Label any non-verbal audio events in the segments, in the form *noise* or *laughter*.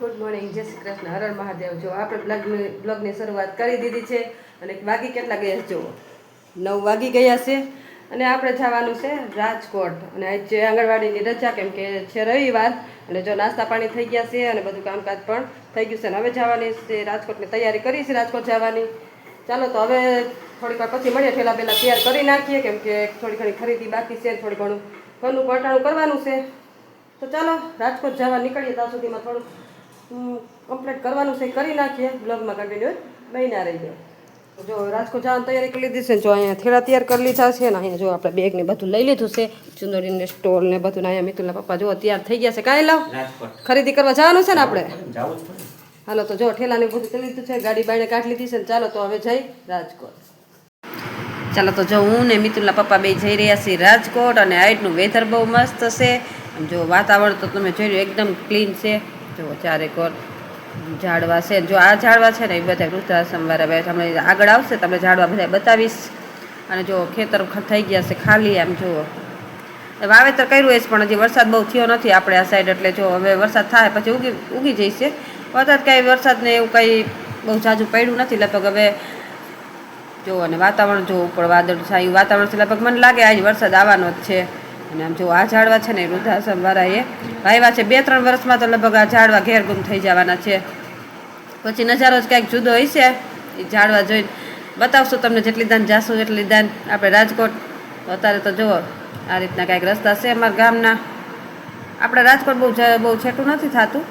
Good morning જય શ્રી કૃષ્ણ. હરણ મહાદેવ. જો આપણે બ્લોગની બ્લોગની શરૂઆત કરી દીધી છે અને વાગી કેટલા ગયા જુઓ. નવ વાગી ગયા છે અને આપણે જવાનું છે રાજકોટ. અને આજે આંગણવાડીની રજા કેમ કે છે રવિવાર અને જો નાસ્તા પાણી થઈ ગયા છે અને બધું કામકાજ પણ થઈ ગયું છે. અને હવે જવાની છે રાજકોટની તૈયારી કરી છે રાજકોટ જવાની. ચાલો તો હવે થોડીક વાર પછી મળીએ પહેલાં પહેલાં તૈયાર કરી નાખીએ, કેમ કે થોડી ઘણી ખરીદી બાકી છે થોડી ઘણું ઘરનું પટાણું કરવાનું છે. તો ચાલો રાજકોટ જવા નીકળીએ ત્યાં સુધીમાં થોડું. કમ્પ્લીટ કરવાનું છે કરી નાખીએ. બ્લોગમાં કન્ટિન્યુ બન્યા રહી જાય જો રાજકોટ જવાની તૈયારી કરી લીધી છે જો અહીંયા થેડા તૈયાર કરી લીધા છે ને અહીંયા જો આપણે બેગ ને બધું લઈ લીધું છે ચુંદડીને સ્ટોલ ને બધું ને અહીંયા મિતુલના પપ્પા જો તૈયાર થઈ ગયા છે. કાંઈ લાવ. ખરીદી કરવા જવાનું છે ને આપણે? હાલો તો જો ઠેલાને બધું કરી લીધું છે ગાડી બાઈને કાઢી લીધી છે ને ચાલો તો હવે જઈ રાજકોટ. ચાલો તો જો હું ને મિતુલના પપ્પા બે જઈ રહ્યા છીએ રાજકોટ અને હાઈટનું વેધર બહુ મસ્ત છે. જો વાતાવરણ તો તમે જોઈ લો એકદમ ક્લીન છે. જો ચારેકોર ઝાડવા છે. જો આ ઝાડવા છે ને એ બધા વૃદ્ધાશ્રમવાળા બેઠા. હમણાં આગળ આવશે તમને ઝાડવા બધા બતાવીશ. અને જો ખેતર થઈ ગયા છે ખાલી આમ જુઓ. વાવેતર કર્યું છે પણ હજી વરસાદ બહુ થયો નથી આપણે આ સાઈડ એટલે જો હવે વરસાદ થાય પછી ઉગી ઉગી જઈશે વરસાદ કાંઈ વરસાદને એવું કંઈ બહુ ઝાઝું પડ્યું નથી. લગભગ હવે જો અને વાતાવરણ જો ઉપર વાદળ છાયું. વાતાવરણ છે. લગભગ મને લાગે આજે વરસાદ આવવાનો જ છે. અને આમ જો આ ઝાડવા છે ને વૃદ્ધાશ્રમવાળા એ વાવ્યા છે. બે, ત્રણ વર્ષમાં તો લગભગ આ ઝાડવા ઘેર ગુમ થઈ જવાના છે. પછી નજારો જ કાંઈક જુદો હશે. એ ઝાડવા જોઈને બતાવશું તમને જેટલી દાન, જાશું એટલી દાન. આપણે રાજકોટ અત્યારે તો જુઓ, આ રીતના કાંઈક રસ્તા છે અમારા ગામના. આપણે રાજકોટ બહુ બહુ છેટું નથી થતું.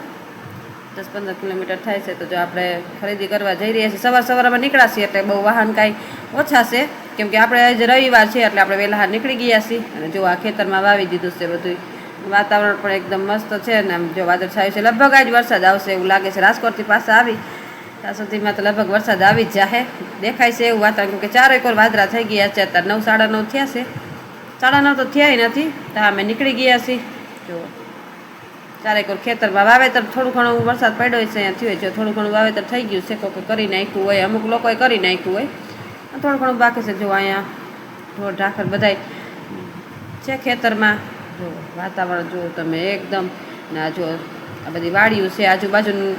દસ, પંદર કિલોમીટર થાય છે તો જો આપણે ખરીદી કરવા જઈ રહ્યા છીએ. સવાર સવારમાં નીકળાશે એટલે બહુ વાહન કાંઈ ઓછા છે. કેમ કે આપણે આજે રવિવાર છે એટલે આપણે વહેલા નીકળી ગયા છીએ. અને જો આ ખેતરમાં વાવી દીધું છે બધું વાતાવરણ પણ એકદમ મસ્ત છે અને આમ જો વાદળ છાયું છે. લગભગ આજ વરસાદ આવશે એવું લાગે છે. રાજકોટથી પાસે આવી. ત્યાં સુધીમાં તો લગભગ વરસાદ આવી જ જાહે. દેખાય છે એવું વાતાવરણ. કેમકે કે ચારેક વાર વાદળા થઈ ગયા છે. અત્યારે નવ, સાડા નવ થયા છે. સાડા નવ તો થયા નથી. તો અમે નીકળી ગયા છીએ. જો ચારેક ખેતરમાં વાવેતર થોડું ઘણું વરસાદ પડ્યો છે. અહીંયા થયું છે. થોડું ઘણું વાવેતર થઈ ગયું છે. કોઈ કરી નાખ્યું હોય, અમુક લોકોએ કરી નાખ્યું હોય. થોડું ઘણું બાકી છે. જો અહીંયા ઢોર ઢાખર બધાય છે ખેતરમાં જો વાતાવરણ જુઓ તમે એકદમ. ને જો આ બધી વાડીઓ છે. આજુબાજુનું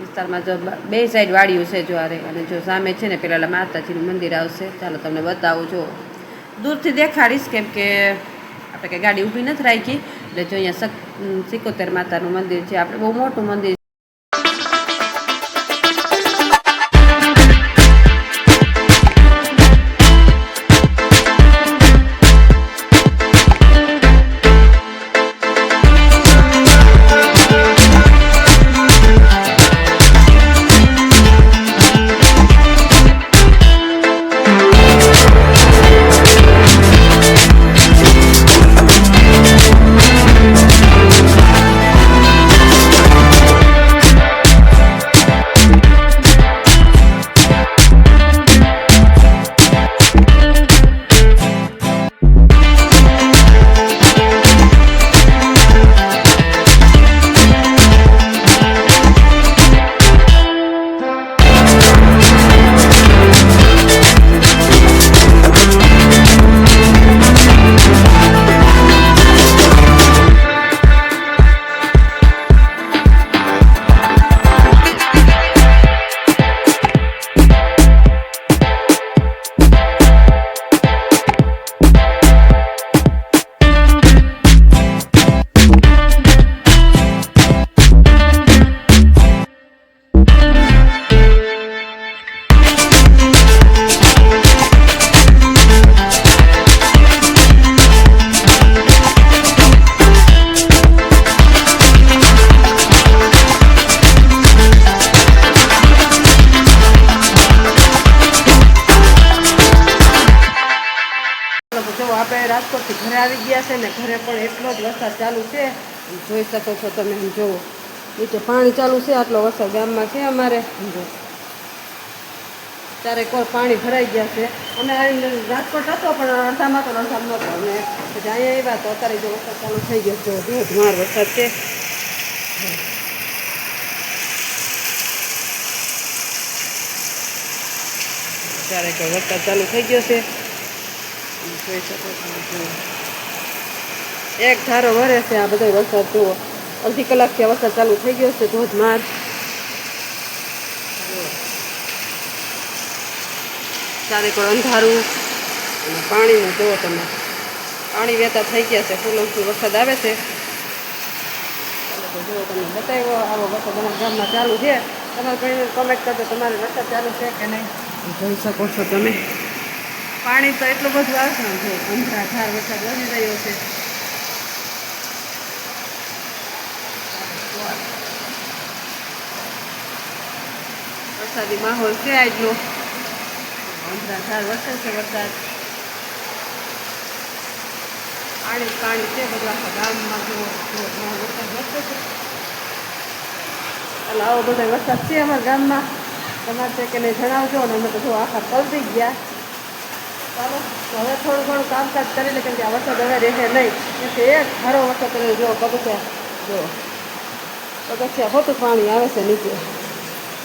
વિસ્તારમાં જો બે સાઈડ વાડીઓ છે જો આરે. અને જો સામે છે ને પેલા માતાજીનું મંદિર આવશે. ચાલો તમને બતાવું. જો દૂરથી દેખાડીશ કેમ કે આપણે કંઈ ગાડી ઊભી નથી રાખી. એટલે જો અહીંયા સિકોતેર માતાનું મંદિર છે. આપણે બહુ મોટું મંદિર ઘરે આવી ગયા છે ને ઘરે પણ એટલો જ વરસાદ ચાલુ છે. જોઈ શકો છો તમે જુઓ. નીચે પાણી ચાલુ છે, આટલો વરસાદ ગામમાં છે અમારે. આમ જુઓ. ચારે પાણી ભરાઈ ગયા છે. અમે રાજકોટ હતો, પણ અડધામાં તો અડધામાં નહોતો. અને પછી અહીંયા આવ્યા તો અત્યારે જો વરસાદ ચાલુ થઈ ગયો છે ધોધમાર વરસાદ છે. કોર વરસાદ ચાલુ થઈ ગયો છે. જોઈ શકો છો. એક ધારો વરે છે, આ બધો વરસાદ જુઓ. અડધી કલાકથી વરસાદ ચાલુ થઈ ગયો છે ધોધમાર ચારે કોઈ અંધારું. અને પાણીનું જુઓ તમે. પાણી વહેતા થઈ ગયા છે ફૂલ ફૂલ વરસાદ આવે છે. જુઓ તમે બતાવ્યો, આવો વરસાદ અમારા ગામમાં ચાલુ છે. તમારે કોઈ કોમેન્ટ કરજો, તમારે વરસાદ ચાલુ છે કે નહીં? જોઈ શકો છો તમે. પાણી તો એટલું બધું આવશે ને જો અંધરાધાર વરસાદ વધી રહ્યો છે. વરસાદી માહોલ છે આજનો અંધરાધાર વરસાદ છે વરસાદ. પાણી પાણી છે બધું આખા ગામમાં જો વરસાદ વધતો છે. એટલે આવો બધો વરસાદ છે અમારા ગામમાં. તમારે કે નહીં જણાવજો અને અમે તો જો આખા પલટી ગયા. ચાલો. હવે થોડું ઘણું કામકાજ કરી લે કેમ કે આ વરસાદ હવે રહે નહીં. કે એક સારો વરસાદ કરે જો પગથિયા જો પગથિયા ખોટું પાણી આવે છે નીચે.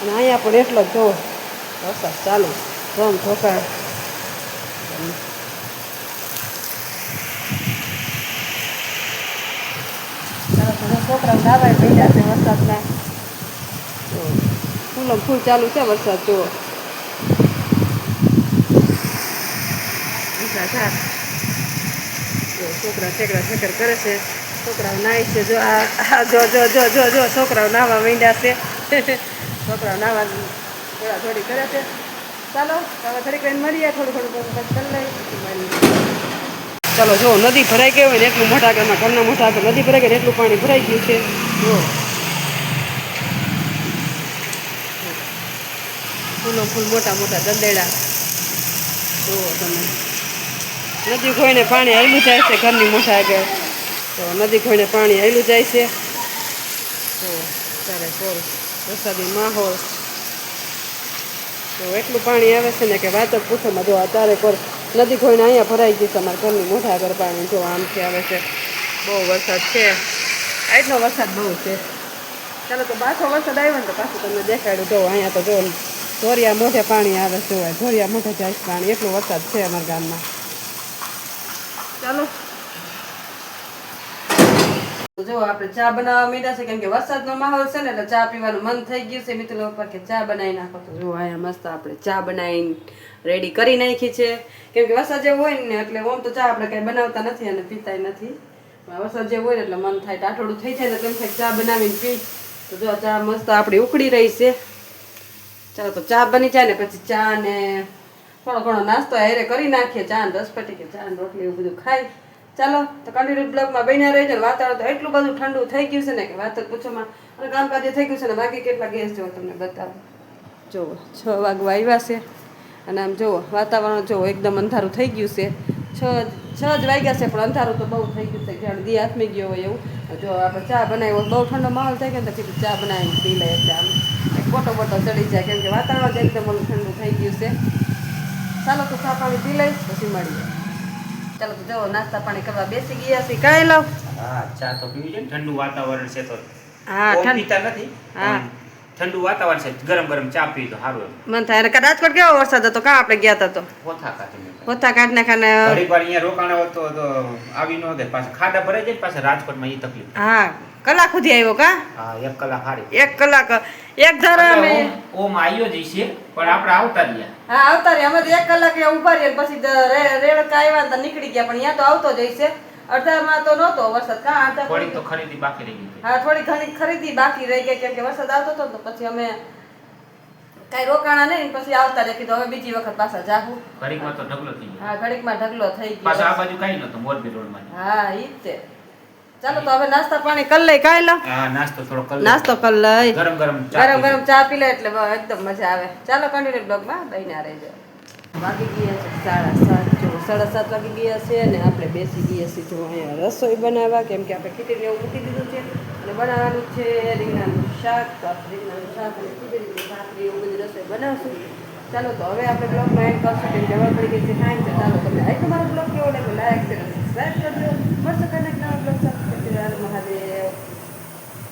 અને અહીંયા પણ એટલો જ જો વરસાદ ચાલુ. ધોમ જો છોકરાઓ દાવાય પડ્યા છે વરસાદના. ફૂલો ફૂલ ચાલુ છે વરસાદ, જુઓ. જો છોકરા છેકરા છેકર કરે છે. છોકરાઓ નાય છે. જો આ જો જો જો જો જો છોકરાઓ નાવા માંડ્યા છે. *laughs* છોકરાઓ નાવા થોડા થોડી કરે છે. ચાલો, હવે થોડીક વાર મળીએ. થોડું થોડું કરી પછી ચાલો, જો નદી ભરાઈ ગઈ હોય ને એટલું મોટા ઘરમાં ઘરના મોટા આગળ નદી ભરાઈ ગઈ એટલું પાણી ભરાઈ ગયું છે. જો. ફૂલો ફૂલ મોટા મોટા દંદેડા. જુઓ તમે. નદી ખોઈને પાણી હાલ્યું જાય છે, ઘરની મોટા આગળ. તો નદી ખોઈને પાણી હાલ્યું જાય છે. તો ત્યારે ફોર વરસાદી માહોલ. તો એટલું પાણી આવે છે ને કે વાત જ પૂછોમાં જો અત્યારે પર નદી ખોઈને અહીંયા ભરાઈ ગઈ છે ઘરની મોટા આગળ પાણી. જો આમથી આવે છે. બહુ વરસાદ છે. આજનો વરસાદ બહુ છે. ચાલો તો પાછો વરસાદ આવ્યો ને તો પાછું તમને દેખાડ્યું જો અહીંયા તો જો ધોરિયા મોઢે પાણી આવે છે, ધોરિયા મોઢે જાય પાણી. એટલો વરસાદ છે અમારા ગામમાં. ચાલો. જો આપણે ચા બનાવવા માંડ્યા છે, કેમ કે વરસાદનો માહોલ છે ને, એટલે ચા પીવાનું મન થઈ ગયું છે મિત્રો ઉપર કે ચા બનાવી નાખો. તો જો અહીંયા મસ્ત આપણે ચા બનાવીને રેડી કરી નાખી છે. કેમ કે વરસાદ જેવો હોય ને, એટલે ઓમ તો ચા આપણે કંઈ બનાવતા નથી અને પીતાય નથી. વરસાદ જેવો હોય ને, એટલે મન થાય ટાઠોડું થઈ જાય ને તેમ થાય ચા બનાવીને પી. તો જો ચા મસ્ત આપણી ઉકળી રહી છે. ચાલો, તો ચા બની જાય ને, પછી ચા ને થોડો ઘણો નાસ્તો હારે કરી નાખીએ, ચા ને રસપટી કે ચા ને રોટલી એવું બધું ખાઈ. ચાલો, તો કન્ટિન્યુ બ્લોગમાં બન્યા રહી ને વાતાવરણ તો એટલું બધું ઠંડુ થઈ ગયું છે ને કે વાત જ પૂછોમાં. અને કામકાજ થઈ ગયું છે ને બાકી કેટલા ગેસ જો તમને બતાવો. જુઓ, છ વાગવા આવ્યા છે. અને આમ જુઓ, વાતાવરણ જુઓ, એકદમ અંધારું થઈ ગયું છે. છ છ જ વાગ્યા છે, પણ અંધારું તો બહુ થઈ ગયું છે. જાણે દી હાથમી ગયો હોય એવું. જો આપણે ચા બનાવ્યો બહુ ઠંડો માહોલ થઈ ગયો તો ચા બનાવીને પી લે એટલે આમ. ફોટો બોટો ચડી જાય, કેમ કે વાતાવરણ જ એકદમ ઠંડુ થઈ ગયું છે. ચાલો તો ચા પાણી પી લઈશ પછી મળીએ. ચાલો તો જો નાસ્તા પાણી કરવા બેસી ગયા છે કાંઈ લાવ હા ચા તો પીવી છે ઠંડુ વાતાવરણ છે તો. હા ઠંડી તા નથી? હા. ઠંડુ વાતાવરણ છે ગરમ ગરમ ચા પી તો સારું એમ. મન થાય અને કાં રાજકોટ કેવો વરસાદ હતો? કા આપણે ગયા હતા તો? પોથા કાટ મેં. હોતા ના નાખાને ઘડીક વાર અહીંયા રોકાણ હતો તો તો આવી ન દે પાછા ખાડા ભરાઈ જાય પાછા રાજકોટમાં એ તકલીફ. હા કલાક સુધી આવ્યો કા? હા એક કલાક હારી. એક કલાક. એક ધારા અમે. ઓમ- આવ્યો જ પણ આપણે આવતા રહ્યા. હા આવતા રહ્યા. અમે એક કલાક ઊભા રહ્યા પછી રેડકા આવ્યા તો નીકળી ગયા પણ અહીંયા તો આવતો જઈશે અડધામાં તો નહોતો વરસાદ. કા અડધા થોડી તો ખરીદી બાકી રહી ગઈ. હા થોડી ઘણી ખરીદી બાકી રહી ગઈ કેમ કે વરસાદ આવતો હતો તો પછી અમે કઈ રોકાણા નહીં પછી આવતા રહી કીધું હવે બીજી વખત પાછા જાહું. ઘડીકમાં તો ઢગલો થઈ ગયો. હા ઘડીકમાં ઢગલો થઈ પાછા આ બાજુ કઈ નતો મોરબી રોડમાં. હા ઈ જ ચાલો તો હવે નાસ્તા પાણી કરી લઈ કાઈ લો. હા નાસ્તો થોડો કલ નાસ્તો કરી લઈ. ગરમ ગરમ ચા ગરમ ગરમ ચા પી લે એટલે એકદમ મજા આવે. ચાલો કન્ટિન્યુ બ્લોગમાં બન્યા રહેજો. વાગી ગયા છે સાડા સાત જો સાડા સાત વાગી ગયા છે અને આપણે બેસી ગયા છીએ જો અહીંયા રસોઈ બનાવવા કેમ કે આપણે ખીચડીને એવું મૂકી દીધું છે. અને બનાવવાનું છે રીંગણાનું શાક તો આપણે રીંગણાનું શાક અને ખીચડી ભાખરી એવું બધી રસોઈ બનાવશું. ચાલો તો હવે આપણે બ્લોગમાં એન્ડ કરશું કેમ કે જવા પડી ગઈ છે ટાઈમ છે ચાલો તમને આજનો તમારો બ્લોગ કેવો લાગ્યો? લાયક છે સબસ્ક્રાઈબ કરજો. મળશે કનેક્ટ બ્લોગ સાથે મહાદેવ